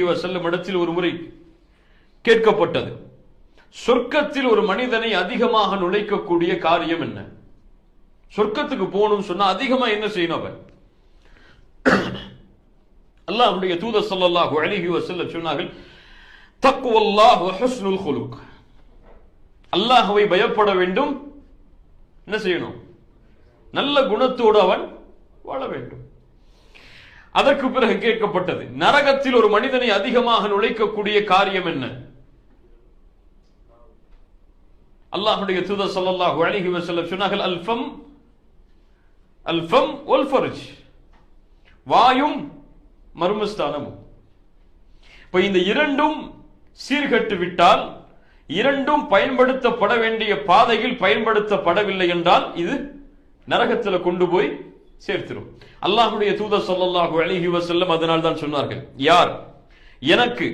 அலைஹி வஸல்லம் இடத்தில் ஒரு முறை கேட்கப்பட்டது. சொர்க்கத்தில் ஒரு மனிதனை அதிகமாக நுழைக்கக்கூடிய காரியம் என்ன? சொர்க்கத்துக்கு போகணும்னு சொன்னா அதிகமா என்ன செய்யணும் அவன்? அல்லாஹ்வுடைய தூத ஸல்லல்லாஹு அலிஹி வஸல்லம் சொன்னார்கள் தக்குவல்லாஹ் ஹஸ்னுல் ஹுலுக். அல்லாஹுவை பயப்பட வேண்டும். என்ன செய்யணும்? நல்ல குணத்தோடு அவன் வாழ வேண்டும். அதற்கு பிறகு கேட்கப்பட்டது நரகத்தில் ஒரு மனிதனை அதிகமாக நுழைக்கக்கூடிய காரியம் என்ன? அல்லாஹுடைய தூத ஸல்லல்லாஹு அழகி வஸல்லம் சொன்னார்கள் அல்ஃபம் அல்ஃபம் வல் வாயும் மர்மஸ்தானமும். இப்ப இந்த இரண்டும் சீர்கட்டு விட்டால் இரண்டும் பயன்படுத்தப்பட வேண்டிய பாதையில் பயன்படுத்தப்படவில்லை என்றால் இது நரகத்தில் கொண்டு போய் சேர்த்திடும் அல்லாஹுடைய தூதர் சொல்லல்லாஹு அலைஹி வசல்லம் அதனால் தான் சொன்னார்கள் யார்? எனக்கு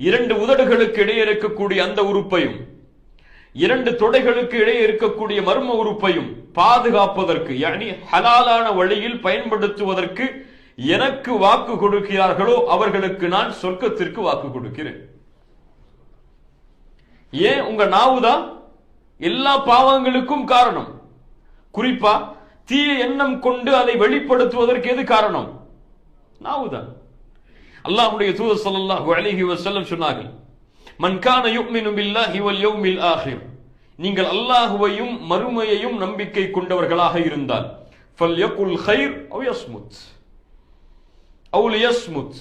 இரண்டு உதடுகளுக்கு இடையே இருக்கக்கூடிய அந்த உறுப்பையும் இரண்டு தொடைகளுக்கு இடையே இருக்கக்கூடிய மர்ம உறுப்பையும் பாதுகாப்பதற்கு யானி ஹலாலான வழியில் பயன்படுத்துவதற்கு எனக்கு வாக்கு கொடுக்கிறார்களோ அவர்களுக்கு நான் சொர்க்கத்திற்கு வாக்கு கொடுக்கிறேன். ஏன்? உங்க நாவுதான் எல்லா பாவங்களுக்கும் காரணம். குறிப்பா தீய எண்ணம் கொண்டு அதை வெளிப்படுத்துவதற்கு எது காரணம்? நாவுதான். அல்லாஹ்வுடைய தூதர் ஸல்லல்லாஹு அலைஹி வஸல்லம் சொன்னார்கள் மன் கான யுமினு பில்லாஹி வல் யௌமில் ஆகிர் நீங்கள் அல்லாஹ்வையும் மறுமையையும் நம்பிக்கை கொண்டவர்களாக இருந்தால் ஃபல்யகுல் கைர் அவ் யஸ்முத். அவ் யஸ்முத்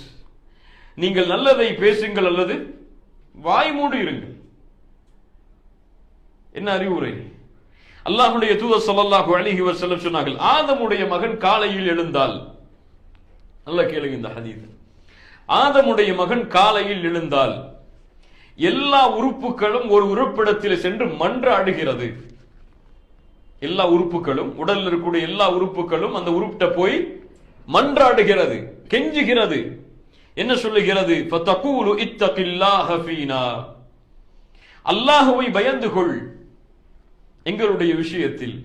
நீங்கள் நல்லதை பேசுங்கள் அல்லது வாய் மூடி இருங்கள். என்ன அறிவுரை? அல்லாஹுடைய தூதர் ஸல்லல்லாஹு அலைஹி வஸல்லம் சொன்னார்கள் ஆதமுடைய மகன் காலையில் எழுந்தால். நல்ல கேளுங்க இந்த ஹதீது ஆதமுடைய மகன் காலையில் எழுந்தால் எல்லா உறுப்புகளும் ஒரு உறுப்பிடத்தில் சென்று மன்றாடுகிறது. எல்லா உறுப்புகளும் உடலில் இருக்கக்கூடிய எல்லா உறுப்புகளும் அந்த உறுப்பிட்ட போய் மன்றாடுகிறது கெஞ்சுகிறது. என்ன சொல்லுகிறது? அல்லாஹுவை பயந்து கொள். எங்களுடைய விஷயத்தில்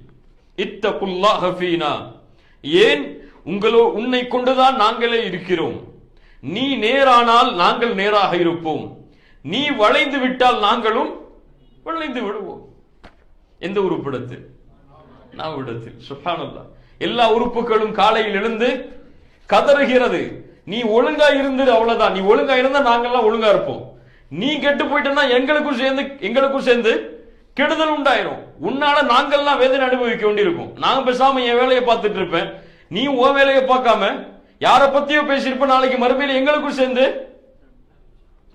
இத்தகுல்லாஹ ஹஃபீனா ஏன் உங்களோ உன்னை கொண்டுதான் நாங்களே இருக்கிறோம்? நீ நேரானால் நாங்கள் நேராக இருப்போம். நீ வளைந்து விட்டால் நாங்களும் வளைந்து விடுவோம். எந்த உறுப்பிடத்தில் நான் இடத்தில் சுஹானல்லா. எல்லா உறுப்புகளும் காலையில் எழுந்து கதறுகிறது. நீ ஒழுங்கா இருந்தது அவ்வளவுதான். நீ ஒழுங்கா இருந்தா நாங்கெல்லாம் ஒழுங்கா இருப்போம். நீ கெட்டு போயிட்டனா எங்களுக்கும் சேர்ந்து எங்களுக்கும் சேர்ந்து கெடுதல் உண்டாயிரும். உன்னால நாங்கெல்லாம் வேதனை அனுபவிக்க வேண்டியிருக்கும். நாங்க பேசாம என் வேலையை பார்த்துட்டு இருப்பேன். நீ உன் வேலையை பார்க்காம யார பத்தியோ பேசியிருப்ப நாளைக்கு மறுமையில் எங்களுக்கும் சேர்ந்து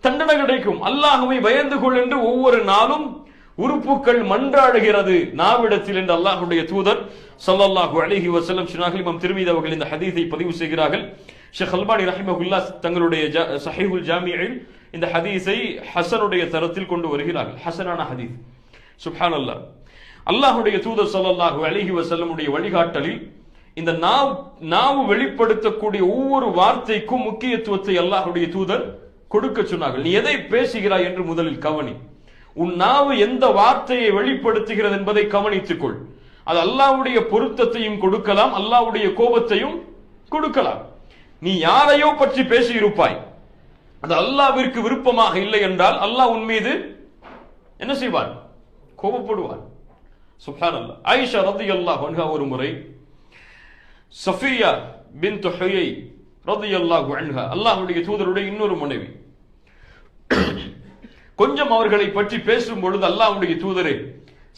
தண்டனை கிடைக்கும். அல்லாஹுவை பயந்து கொள் என்று ஒவ்வொரு நாளும் உறுப்புகள் மன்றாடுகிறது. நாவிடத்தில் என்று அல்லாஹுடைய தூதர் சல்லாஹு அலிஹி வசலம் சொன்னார்கள். இமாம் திருமீதி அவர்கள் இந்த ஹதீஸை பதிவு செய்கிறார்கள். ஷேக் அல்பானி ரஹிமஹுல்லா தங்களுடைய ஜா- சஹீஹுல் ஜாமியில் இந்த ஹதீஸை ஹசனுடைய தரத்தில் கொண்டு வருகிறார்கள். ஹசனான ஹதீஸ். சுப்ஹானல்லாஹ் அல்லாஹுடைய தூதர் சல்லாஹூ அலிஹி வசல்லமுடைய வழிகாட்டலில் இந்த நாவ் நாவு வெளிப்படுத்தக்கூடிய ஒவ்வொரு வார்த்தைக்கும் முக்கியத்துவத்தை அல்லாஹுடைய தூதர் கொடுக்க சொன்னார்கள். நீ எதை பேசுகிறாய் என்று முதலில் கவனி. உன் நாவு எந்த வார்த்தையை வெளிப்படுத்துகிறது என்பதை கவனித்துக்கொள். அது அல்லாவுடைய பொருத்தத்தையும் கொடுக்கலாம் அல்லாவுடைய கோபத்தையும் கொடுக்கலாம். நீ யாரையோ பற்றி பேசியிருப்பாய். அது அல்லாவிற்கு விருப்பமாக இல்லை என்றால் அல்லாஹ் உன் மீது என்ன செய்வான்? கோபப்படுவான் சுப்ஹானல்லாஹ் ஆயிஷா அல்லா அன்ஹா ஒரு முறை சஃபியா பின் பின்த் ரதி அல்லா அன்ஹா அல்லாஹுடைய தூதருடைய இன்னொரு மனைவி. கொஞ்சம் அவர்களை பற்றி பேசும் பொழுது அல்லாஹுடைய தூதரே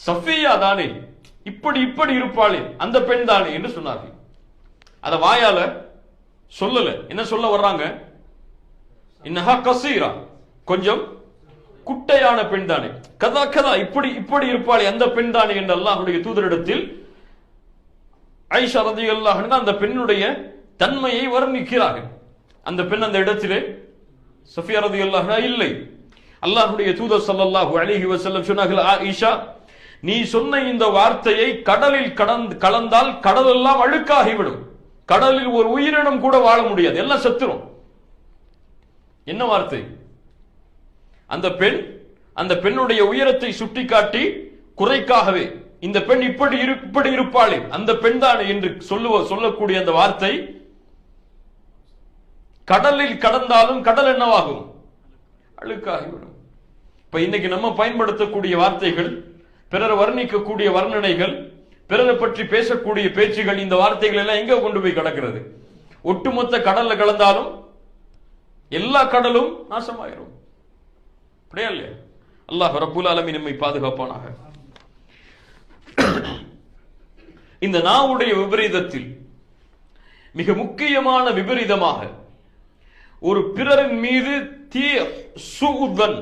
சஃபியா தானே இப்படி இப்படி இருப்பாளே அந்த பெண் தானே என்று சொன்னார்கள். அத வாயால சொல்லல. என்ன சொல்ல வர்றாங்க? இன்னஹா கசீரா. கொஞ்சம் குட்டையான பெண் தானே கதா கதா இப்படி இப்படி இருப்பாளே அந்த பெண் தானே என்று அல்லாஹுடைய தூதரிடத்தில் ஐஷா ரதியல்லாஹு அல்லாஹன் அந்த பெண்ணுடைய தன்மையை வர்ணிக்கிறார்கள். அந்த பெண் அந்த இடத்திலே சஃபியா ரதி அல்லாஹா இல்லை. அல்லாஹுடைய தூதர் சல்லாஹூ அலிஹி வசல்லம் சொன்னார்கள் ஈஷா நீ சொன்ன இந்த வார்த்தையை கடலில் கடந்து கலந்தால் கடல் எல்லாம் அழுக்காகிவிடும். கடலில் ஒரு உயிரினம் கூட வாழ முடியாது. எல்லாம் செத்துரும். என்ன வார்த்தை? அந்த பெண் அந்த பெண்ணுடைய உயரத்தை சுட்டிக்காட்டி குறைக்காகவே இந்த பெண் இப்படி இரு இப்படி இருப்பாளே அந்த பெண் தான் என்று சொல்லுவ சொல்லக்கூடிய அந்த வார்த்தை கடலில் கடந்தாலும் கடல் என்னவாகும்? அழுக்காகிவிடும். இப்ப இன்னைக்கு நம்ம பயன்படுத்தக்கூடிய வார்த்தைகள் பிறர் வர்ணிக்கக்கூடிய வர்ணனைகள் பிறரை பற்றி பேசக்கூடிய பேச்சுகள் இந்த வார்த்தைகள் எல்லாம் எங்க கொண்டு போய் கிடக்கிறது? ஒட்டுமொத்த கடல்ல கலந்தாலும் எல்லா கடலும் நாசமாயிரும். அப்படியா இல்லையா? அல்லாஹ் ரப்புல் ஆலமி நம்மை பாதுகாப்பானாக. இந்த நாவுடைய விபரீதத்தில் மிக முக்கியமான விபரீதமாக ஒரு பிறரின் மீது தீய சுகுதன்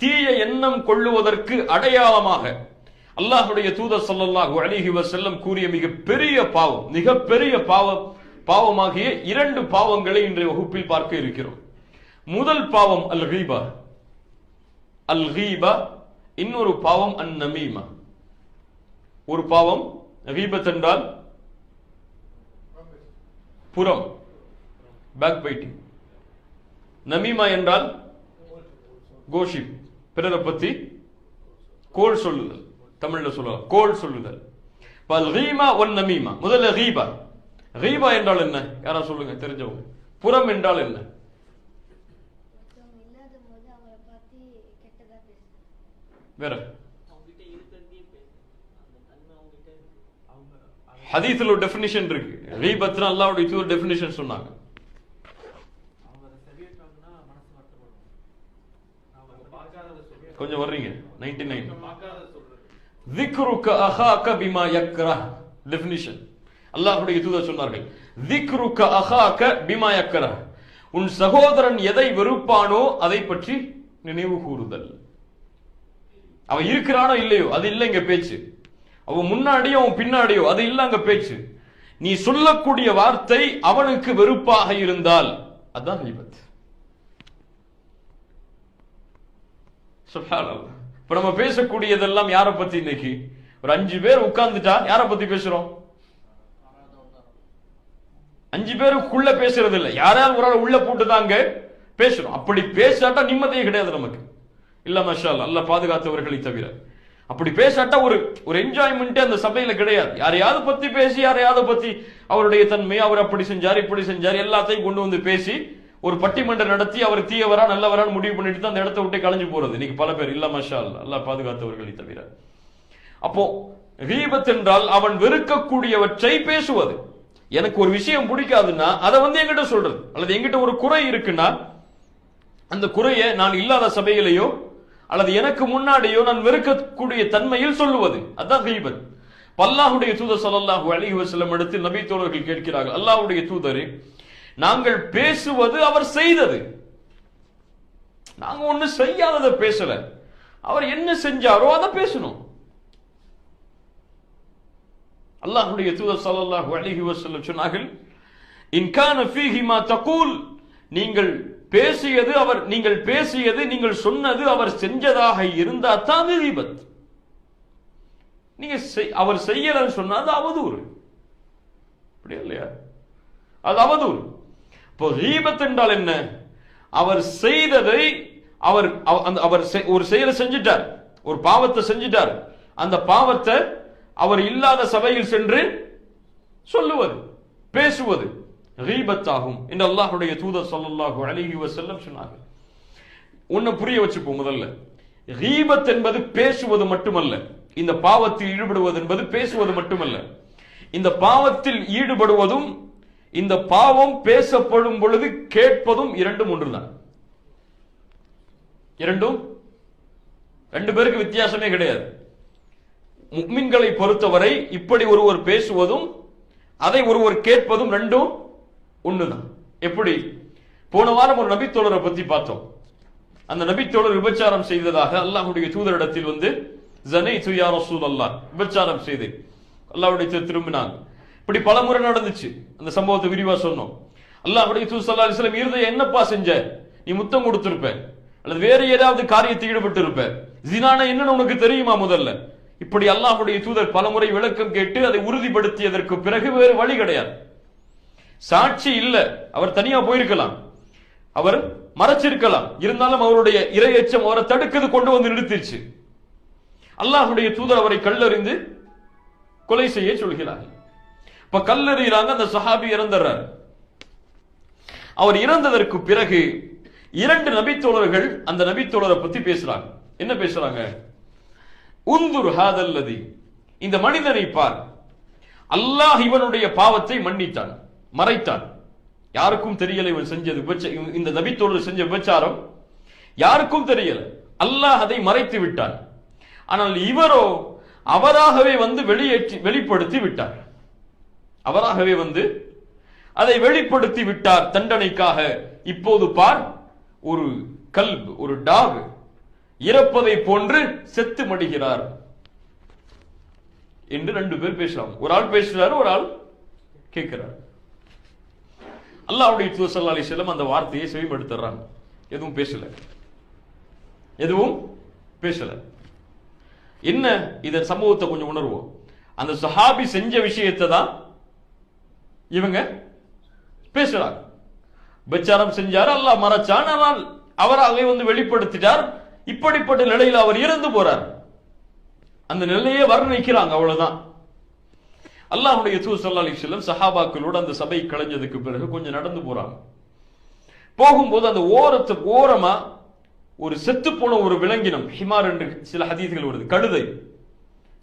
தீய எண்ணம் கொள்ளுவதற்கு அடையாளமாக அல்லாஹுடைய தூதர் ஸல்லல்லாஹு அலிஹி வசல்லம் கூறிய மிக பெரிய பாவம் மிக பெரிய பாவம் பாவமாகிய இரண்டு பாவங்களை இன்றைய வகுப்பில் பார்க்க இருக்கிறோம். முதல் பாவம் அல் ரீபா அல் ஹீபா இன்னொரு பாவம் அன் நமீமா ஒரு பாவம் ஹீபத் என்றால் புறம் பேக் பைட்டிங் நமீமா என்றால் கோஷிப் பிறரை பத்தி கோல் சொல்லுதல். தமிழ்ல சொல்லலாம் கோல் சொல்லுதல். பல் ரீமா ஒன் நமீமா முதல்ல ரீபா ரீபா என்றால் என்ன? யாரா சொல்லுங்க தெரிஞ்சவங்க. புறம் என்றால் என்ன மற்றவங்க இல்லாத போது அவரை பார்த்து கெட்டதா பேசுறது வேற அவங்ககிட்ட இருக்கிறதே பேசு அந்த தன்மை அவங்ககிட்ட இருக்கு அவங்க வேற. ஹதீஸில் ஒரு டெஃபினிஷன் இருக்கு. ரீபத்னா அல்லாவுடைய இது ஒரு டெஃபினிஷன் சொன்னாங்க. கொஞ்சம் வர்றீங்க. நைன்டி நைன் திக்ருக்க அஹாக்க பிமா யக்ரா டெஃபினிஷன் அல்லாஹுடைய தூதர் சொன்னார்கள். திக்ருக்க அஹாக்க பிமா யக்ரா உன் சகோதரன் எதை வெறுப்பானோ அதை பற்றி நினைவு கூறுதல். அவன் இருக்கிறானோ இல்லையோ அது இல்லை இங்க பேச்சு. அவன் முன்னாடியோ அவன் பின்னாடியோ அது இல்லை அங்க பேச்சு. நீ சொல்லக்கூடிய வார்த்தை அவனுக்கு வெறுப்பாக இருந்தால் அதுதான் விபத்து இப்ப நம்ம பேசக்கூடியதெல்லாம் யாரை பத்தி இன்னைக்கு? ஒரு அஞ்சு பேர் உட்கார்ந்துட்டா யாரை பத்தி பேசுறோம்? அஞ்சு பேருக்குள்ள பேசுறது இல்லை யாராவது ஒரு ஆள் உள்ள போட்டுதாங்க பேசுறோம். அப்படி பேசாட்டா நிம்மதியே கிடையாது நமக்கு. இல்ல மஷா அல்ல பாதுகாத்தவர்களை தவிர. அப்படி பேசாட்டா ஒரு ஒரு என்ஜாய்மெண்ட்டே அந்த சபையில கிடையாது. யாரையாவது பத்தி பேசி யாரையாவது பத்தி அவருடைய தன்மை அவர் அப்படி செஞ்சார் இப்படி செஞ்சார் எல்லாத்தையும் கொண்டு வந்து பேசி ஒரு பட்டிமன்றம் நடத்தி அவர் தீயவரா நல்லவரான்னு முடிவு பண்ணிட்டு தான் அந்த இடத்த விட்டு கலைஞ்சு போறது. இன்னைக்கு பல பேர் இல்ல மஷா அல்லாஹ் பாதுகாத்தவர்களை தவிர. அப்போ கீபத் என்றால் அவன் வெறுக்கக்கூடியவற்றை பேசுவது. எனக்கு ஒரு விஷயம் பிடிக்காதுன்னா அதை வந்து என்கிட்ட சொல்றது. அல்லது என்கிட்ட ஒரு குறை இருக்குன்னா அந்த குறையை நான் இல்லாத சபையிலேயோ அல்லது எனக்கு முன்னாடியோ நான் வெறுக்கக்கூடிய தன்மையில் சொல்லுவது. அதான் கீபத் பல்லாஹுடைய தூதர் ஸல்லல்லாஹு அலைஹி வஸல்லம் இடத்தில் நபி தோழர்கள் கேட்கிறார்கள் அல்லாஹுடைய தூதரே நாங்கள் பேசுவது அவர் செய்தது. நாங்க ஒண்ணு செய்யாததை பேசல. அவர் என்ன செஞ்சாரோ அதை பேசணும். அல்லாஹுடைய தூதர் ஸல்லல்லாஹு அலைஹி வஸல்லம் சொன்னார்கள் இன்கான ஃபீஹிமா தகூல் நீங்கள் பேசியது அவர் நீங்கள் பேசியது நீங்கள் சொன்னது அவர் செஞ்சதாக இருந்தா தான் அது கீபத் நீங்க செய்- அவர் செய்யலன்னு சொன்னா அது அவதூறு. அப்படியா இல்லையா? அது அவதூறு. இப்போ ஈபத் என்றால் என்ன? அவர் செய்ததை அவர் அந்த அவர் ஒரு செயலை செஞ்சிட்டார். ஒரு பாவத்தை செஞ்சிட்டார். அந்த பாவத்தை அவர் இல்லாத சபையில் சென்று சொல்லுவது பேசுவது. கீபத்தாகும் என்று அல்லாஹுடைய தூதர் சொல்லல்லாஹு அலிஹி வசல்லம் சொன்னார்கள். உன்னை புரிய வச்சுப்போம் முதல்ல. ரீபத் என்பது பேசுவது மட்டுமல்ல. இந்த பாவத்தில் ஈடுபடுவது என்பது பேசுவது மட்டுமல்ல. இந்த பாவத்தில் ஈடுபடுவதும் இந்த பாவம் பேசப்படும் பொழுது கேட்பதும் இரண்டும் ஒன்றுதான். இரண்டும்? ரெண்டு பேருக்கு வித்தியாசமே கிடையாது. முக்மின்களை பொறுத்தவரை இப்படி ஒருவர் பேசுவதும் அதை ஒருவர் கேட்பதும் ரெண்டும் ஒண்ணுதான். எப்படி? போன வாரம் ஒரு நபித்தோழரை பத்தி பார்த்தோம். அந்த நபித்தோழர் விபச்சாரம் செய்ததாக அல்லாஹுடைய தூதரிடத்தில் வந்து ஜனை துயா ரசூல் அல்லாஹ் விபச்சாரம் செய்து அல்லாஹுடைய திரும்பினாங்க. இப்படி பல முறை நடந்துச்சு. அந்த சம்பவத்தை விரிவா சொன்னோம். அல்லாஹுடைய தூ சல்லா அலைஹி இருதய என்னப்பா செஞ்ச? நீ முத்தம் கொடுத்திருப்ப. அல்லது வேற ஏதாவது காரியத்தில் ஈடுபட்டு இருப்ப ஜினானா என்னன்னு உனக்கு தெரியுமா முதல்ல? இப்படி அல்லாஹுடைய தூதர் பலமுறை விளக்கம் கேட்டு அதை உறுதிப்படுத்தியதற்கு பிறகு வேறு வழி கிடையாது. சாட்சி இல்ல. அவர் தனியா போயிருக்கலாம். அவர் மறைச்சிருக்கலாம். இருந்தாலும் அவருடைய இரையச்சம் அவரை தடுக்கிறது கொண்டு வந்து நிறுத்திருச்சு. அல்லாஹுடைய தூதர் அவரை கல்லறிந்து கொலை செய்ய சொல்கிறார்கள். இப்ப கல்லறிகிறாங்க அந்த சஹாபி இறந்துடுறாரு அவர் இறந்ததற்கு பிறகு இரண்டு நபித்தோழர்கள் அந்த நபித்தோழரை பத்தி பேசுறாங்க. என்ன பேசுறாங்க? உந்துர் ஹாதல்லதி. இந்த மனிதனை பார். அல்லாஹ் இவனுடைய பாவத்தை மன்னித்தான். மறைத்தார். யாருக்கும் தெரியல இவன் செஞ்சது விபச்ச- இந்த நபித்தோடு செஞ்ச விபச்சாரம். யாருக்கும் தெரியல. அல்லாஹ் அதை மறைத்து விட்டார் ஆனால் இவரோ அவராகவே வந்து வெளியேற்றி வெளிப்படுத்தி விட்டார். அவராகவே வந்து அதை வெளிப்படுத்தி விட்டார். தண்டனைக்காக இப்போது பார் ஒரு கல்ப் ஒரு டாக் இறப்பதை போன்று செத்து மடிகிறார். என்று ரெண்டு பேர் பேசுறாங்க ஒரு ஆள் பேசுறாரு ஒரு ஆள் கேட்கிறார். அல்லாவுடைய தூதர் ஸல்லல்லாஹு அலைஹி அந்த வார்த்தையை செவிமடுத்துறாங்க. எதுவும் பேசல. எதுவும் பேசல. என்ன? இந்த சம்பவத்தை கொஞ்சம் உணர்வோம். அந்த சஹாபி செஞ்ச விஷயத்தை தான் இவங்க பேசுறாங்க. பிரச்சாரம் செஞ்சார் அல்லாஹ் மறைச்சான். ஆனால் அவராகவே வந்து வெளிப்படுத்திட்டார். இப்படிப்பட்ட நிலையில் அவர் இறந்து போறார். அந்த நிலையை வர்ணிக்கிறாங்க அவ்வளவுதான். அல்லாஹுடைய தூ சல்லா அலி செல்லம் சஹாபாக்களோடு அந்த சபை கலைஞ்சதுக்கு பிறகு கொஞ்சம் நடந்து போறாங்க. போகும்போது அந்த ஓரத்து ஓரமா ஒரு செத்து போன ஒரு விலங்கினம் ஹிமார் என்று சில ஹதீதுகள் வருது கழுதை.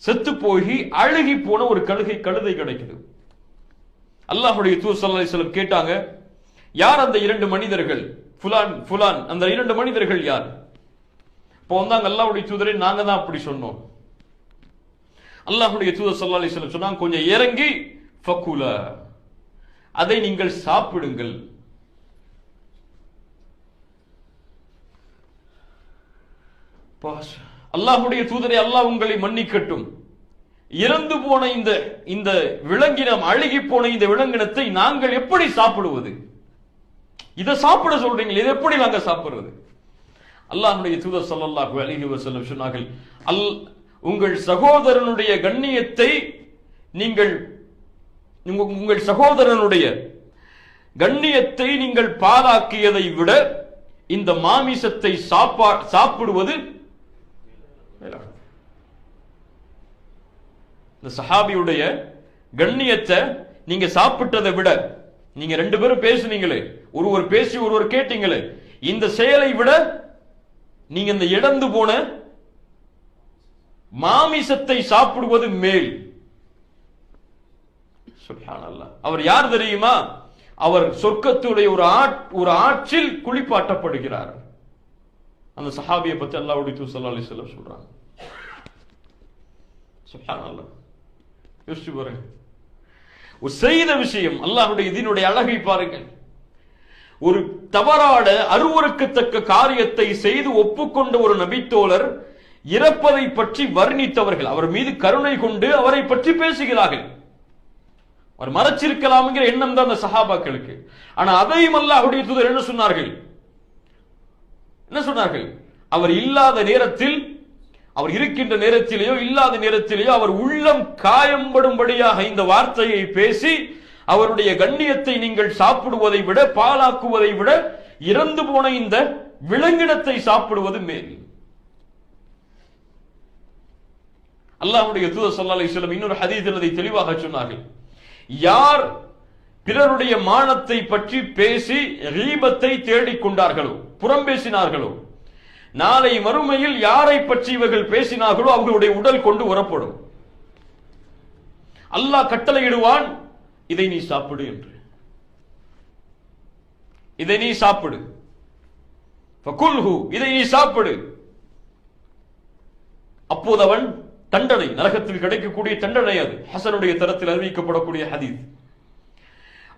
செத்து போய் அழுகி போன ஒரு கழுகை கழுதை கிடைக்குது. அல்லாஹ்வுடைய தூ சல்லா அலி செல்லம் கேட்டாங்க யார் அந்த இரண்டு மனிதர்கள்? ஃபுலான் ஃபுலான் அந்த இரண்டு மனிதர்கள் யார்? இப்போ வந்தாங்க அல்லாவுடைய தூதரை நாங்க தான் அப்படி சொன்னோம். அல்லாஹுடைய தூதர் சல்லா அலி வஸல்லம் சொன்னாங்க கொஞ்சம் இறங்கி ஃபக்குல. அதை நீங்கள் சாப்பிடுங்கள். அல்லாஹுடைய தூதரை அல்லாஹ் உங்களை மன்னிக்கட்டும். இறந்து போன இந்த இந்த விலங்கினம் அழுகி போன இந்த விலங்கினத்தை நாங்கள் எப்படி சாப்பிடுவது? இதை சாப்பிட சொல்றீங்களே இதை எப்படி நாங்கள் சாப்பிடுறது? அல்லாஹுடைய தூதர் சல்லாஹு அலிஹி வசல்லம் சொன்னார்கள் அல் உங்கள் சகோதரனுடைய கண்ணியத்தை நீங்கள் உங்கள் சகோதரனுடைய கண்ணியத்தை நீங்கள் பாராக்கியதை விட இந்த மாமிசத்தை சாப்பா சாப்பிடுவது இந்த சஹாபியுடைய கண்ணியத்தை நீங்க சாப்பிட்டதை விட நீங்க ரெண்டு பேரும் பேசுனீங்களே ஒருவர் பேசி ஒருவர் கேட்டீங்களே இந்த செயலை விட நீங்க இந்த இழந்து போன மாமிசத்தை சாப்பிடுவது மேல். அவர் யார் தெரியுமா? அவர் சொர்க்கத்துடைய ஒரு ஆட் ஒரு ஆற்றில் குளிப்பாட்டப்படுகிறார். அந்த சஹாபியை பத்தி அல்லாஹ்வுடைய உடைய ஸல்லல்லாஹு சொல்ல சொல்றாங்க. யோசிச்சு பாருங்க. ஒரு செய்த விஷயம் அல்லாஹுடைய இதனுடைய அழகை பாருங்கள். ஒரு தவறான அருவருக்கத்தக்க காரியத்தை செய்து ஒப்புக்கொண்ட ஒரு நபித்தோழர் இறப்பதை பற்றி வர்ணித்தவர்கள் அவர் மீது கருணை கொண்டு அவரை பற்றி பேசுகிறார்கள். அவர் மறைச்சிருக்கலாம்ங்கிற எண்ணம் தான் அந்த சஹாபாக்களுக்கு. ஆனா அதையும் அல்லாஹ்வுடைய தூதர் என்ன சொன்னார்கள்? என்ன சொன்னார்கள்? அவர் இல்லாத நேரத்தில் அவர் இருக்கின்ற நேரத்திலேயோ இல்லாத நேரத்திலேயோ அவர் உள்ளம் காயம்படும்படியாக இந்த வார்த்தையை பேசி அவருடைய கண்ணியத்தை நீங்கள் சாப்பிடுவதை விட பாலாக்குவதை விட இறந்து போன இந்த விலங்கினத்தை சாப்பிடுவது மேல். அல்லாஹுடைய தூத ஸல்லல்லாஹு அலிஸ்லம் இன்னொரு ஹதீதில் அதை தெளிவாக சொன்னார்கள். யார் பிறருடைய மானத்தை பற்றி பேசி ரீபத்தை தேடிக் கொண்டார்களோ புறம் பேசினார்களோ நாளை மறுமையில் யாரை பற்றி இவர்கள் பேசினார்களோ அவர்களுடைய உடல் கொண்டு வரப்படும். அல்லாஹ் கட்டளையிடுவான் இதை நீ சாப்பிடு என்று. இதை நீ சாப்பிடு. இதை நீ சாப்பிடு. அப்போது அவன் தண்டனை நரகத்தில் கிடைக்கக்கூடிய தண்டனை அது. ஹசனுடைய தரத்தில் அறிவிக்கப்படக்கூடிய ஹதீஸ்.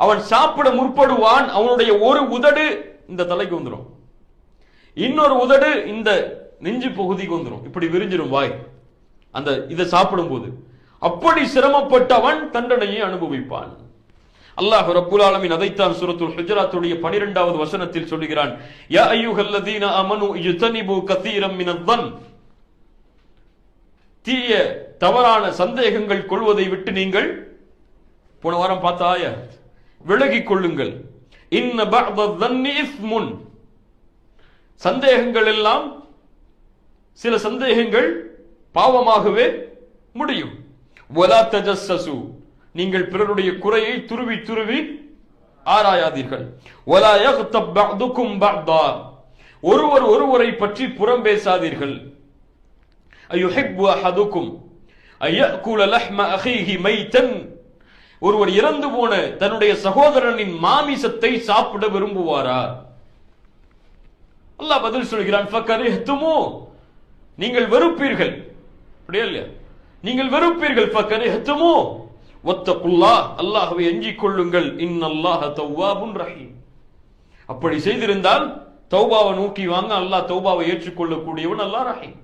அவன் சாப்பிட முற்படுவான் அவனுடைய ஒரு உதடு இந்த தலைக்கு வந்துடும் இன்னொரு உதடு இந்த நெஞ்சு பகுதிக்கு வந்துடும் இப்படி விரிஞ்சிடும் வாய். அந்த இதை சாப்பிடும்போது. அப்படி சிரமப்பட்டவன் தண்டனையை அனுபவிப்பான். அல்லாஹ் ரப்புல் ஆலமின் அதைத்தான் சுரத்துல் ஹுஜராத்துடைய 12வது வசனத்தில் சொல்லுகிறான் யா ஐயுஹல்லதீன அமனு யுத்தனிபு கதீரம் மினத் தீய தவறான சந்தேகங்கள் கொள்வதை விட்டு நீங்கள் போன வாரம் பார்த்தாய விலகிக் கொள்ளுங்கள். இன்ன சந்தேகங்கள் எல்லாம் சில சந்தேகங்கள் பாவமாகவே முடியும். ஒலா தஜஸ்ஸசு. நீங்கள் பிறருடைய குறையை துருவி துருவி ஆராயாதீர்கள். ஒலா யக்தப் பஅதுக்கும் ஒருவர் ஒருவரை பற்றி புறம் பேசாதீர்கள். அயுஹிப்பு அஹதுக்கும் ஐயக்குல லஹ்ம அஹீஹி மைத்தன் ஒருவர் இறந்து போன தன்னுடைய சகோதரனின் மாமிசத்தை சாப்பிட விரும்புவாரா? அல்லாஹ் பதில் சொல்கிறான் ஃபக்கரிஹ்துமு நீங்கள் வெறுப்பீர்கள். அப்படியே இல்லையா? நீங்கள் வெறுப்பீர்கள் ஃபக்கரிஹ்துமு ஒத்தகுல்லா அல்லாஹ்வை எஞ்சிக் கொள்ளுங்கள். இன்னல்லாஹ தௌவாபுன் ரஹீம். அப்படி செய்திருந்தால் தௌபாவை நோக்கி வாங்க அல்லாஹ் தௌபாவை ஏற்றுக்கொள்ளக்கூடியவன் அல்லாஹ் ரஹீம்.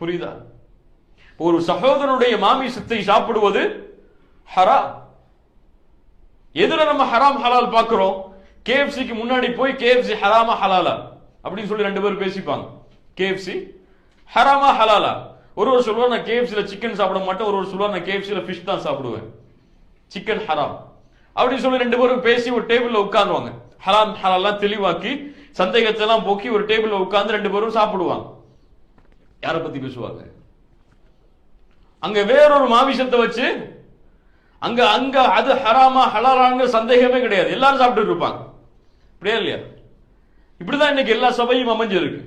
புரியுதா? ஒரு சகோதரனுடைய மாமிசத்தை சாப்பிடுவது ஹராம். எதுல நம்ம ஹராம் ஹலால் பார்க்கிறோம் கேஎஃப்சிக்கு முன்னாடி போய் கேஎஃப்சி ஹராமா ஹலாலா? அப்படின்னு சொல்லி ரெண்டு பேரும் பேசிப்பாங்க. கேஎஃப்சி ஹராமா ஹலாலா? ஒருவர் சொல்லுவார் நான் கேஎஃப்சியில் சிக்கன் சாப்பிட மாட்டேன். ஒருவர் சொல்லுவார் நான் கேஎஃப்சியில் ஃபிஷ் தான் சாப்பிடுவேன். சிக்கன் ஹராம். அப்படின்னு சொல்லி ரெண்டு பேரும் பேசி ஒரு டேபிளில் உட்காந்துவாங்க ஹராம் ஹலாலாம் தெளிவாக்கி சந்தேகத்தை எல்லாம் போக்கி ஒரு டேபிளில் உட்காந்து ரெண்டு பேரும் சாப்பிடுவாங்க. யாரை பத்தி பேசுவாங்க? அங்க வேறொரு மாமிசத்தை வச்சு அங்க அங்க அது ஹராமா ஹலாராங்க சந்தேகமே கிடையாது. எல்லாரும் சாப்பிட்டு இருப்பாங்க. அப்படியா இல்லையா? இப்படிதான் இன்னைக்கு எல்லா சபையும் அமைஞ்சிருக்கு.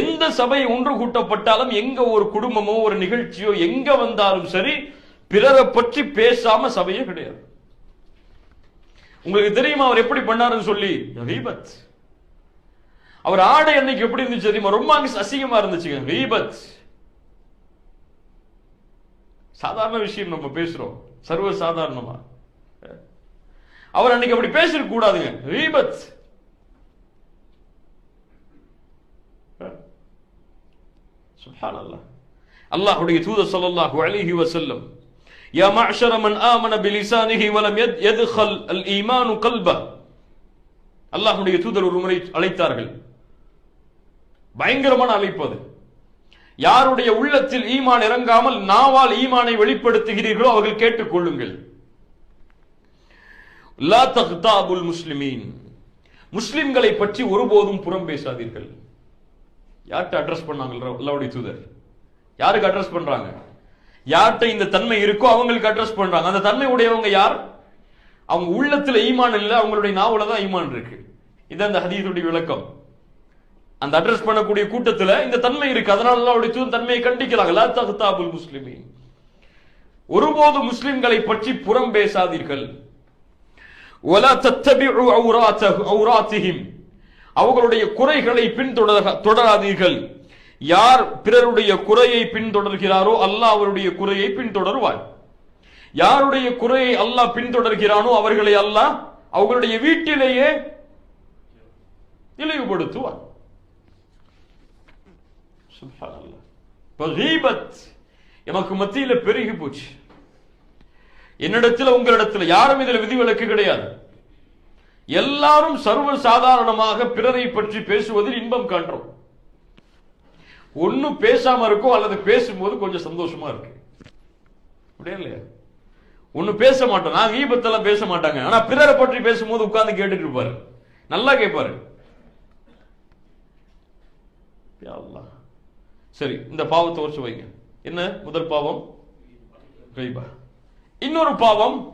எந்த சபை ஒன்று கூட்டப்பட்டாலும் எங்க ஒரு குடும்பமோ ஒரு நிகழ்ச்சியோ எங்க வந்தாலும் சரி பிறரை பற்றி பேசாம சபையே கிடையாது. உங்களுக்கு தெரியுமா அவர் எப்படி பண்ணாருன்னு சொல்லி? ரீபத் அவர் ஆடை அன்னைக்கு எப்படி இருந்துச்சு தெரியுமா? ரொம்ப அங்கே அசிங்கமா இருந்துச்சுங்க. ரீபத் சாதாரண விஷயம் நம்ம பேசுறோம். சர்வ சாதாரணமா அவர் அன்னைக்கு அப்படி பேசிருக்க கூடாதுங்க. ரீபத் சுப்ஹானல்லாஹ். அல்லாஹ் தூதர் தூத அலைஹி வஸல்லம் யா மஅஷர மன் ஆமன பிலிசானிஹி வலம் யத் யத்கல் அல் ஈமானு கல்ப. அல்லாஹ்வுடைய தூதர் ஒரு முறை அழைத்தார்கள். பயங்கரமான அழைப்பு அது. யாருடைய உள்ளத்தில் ஈமான் இறங்காமல் நாவால் ஈமானை வெளிப்படுத்துகிறீர்களோ அவர்கள் கேட்டுக் கொள்ளுங்கள் லா தக்தாபுல் முஸ்லிமீன். முஸ்லிம்களை பற்றி ஒருபோதும் புறம் பேசாதீர்கள். யார்கிட்ட அட்ரஸ் பண்ணாங்க? அல்லாவுடைய தூதர். யாருக்கு அட்ரஸ் பண்றாங்க? யார்கிட்ட இந்த தன்மை இருக்கோ அவங்களுக்கு அட்ரஸ் பண்றாங்க. அந்த தன்மை உடையவங்க யார்? அவங்க உள்ளத்துல ஈமான் இல்லை அவங்களுடைய நாவல தான் ஈமான் இருக்கு. இது அந்த ஹதீதுடைய விளக்கம். அந்த அட்ரஸ் பண்ணக்கூடிய கூட்டத்தில் இந்த தன்மை இருக்கு. அதனால அவருடைய தூண் தன்மையை கண்டிக்கிறாங்க. லா தஹ்தாபுல் முஸ்லிமின் ஒருபோது முஸ்லிம்களை பற்றி புறம் பேசாதீர்கள். ஒலா தத்தபிஉ அவுராத்திஹிம் அவர்களுடைய குறைகளை பின்தொடர தொடராதீர்கள். யார் பிறருடைய குறையை பின்தொடர்கிறாரோ அல்லாஹ் அவருடைய குறையை பின்தொடருவார். யாருடைய குறையை அல்லாஹ் பின்தொடர்கிறானோ அவர்களை அல்லாஹ் அவர்களுடைய வீட்டிலேயே இழிவுபடுத்துவார். எமக்கு மத்தியில பெருகி போச்சு. என்னிடத்துல உங்களிடத்துல யாரும் இதுல விதிவிலக்கு கிடையாது. எல்லாரும் சர்வ சாதாரணமாக பிறரை பற்றி பேசுவதில் இன்பம் காண்றோம். ஒண்ணு பேசாம இருக்கும் அல்லது பேசும்போது கொஞ்சம் சந்தோஷமா இருக்கு. அப்படியே இல்லையா? ஒண்ணு பேச மாட்டோம். நான் ஈபத்தெல்லாம் பேச மாட்டாங்க. ஆனா பிறரை பற்றி பேசும்போது உட்கார்ந்து கேட்டுட்டு இருப்பாரு. நல்லா கேட்பாரு. சரி இந்த பாவத்தை உரைச்சு வைங்க. என்ன முதல் பாவம்? கைபா. இன்னொரு பாவம்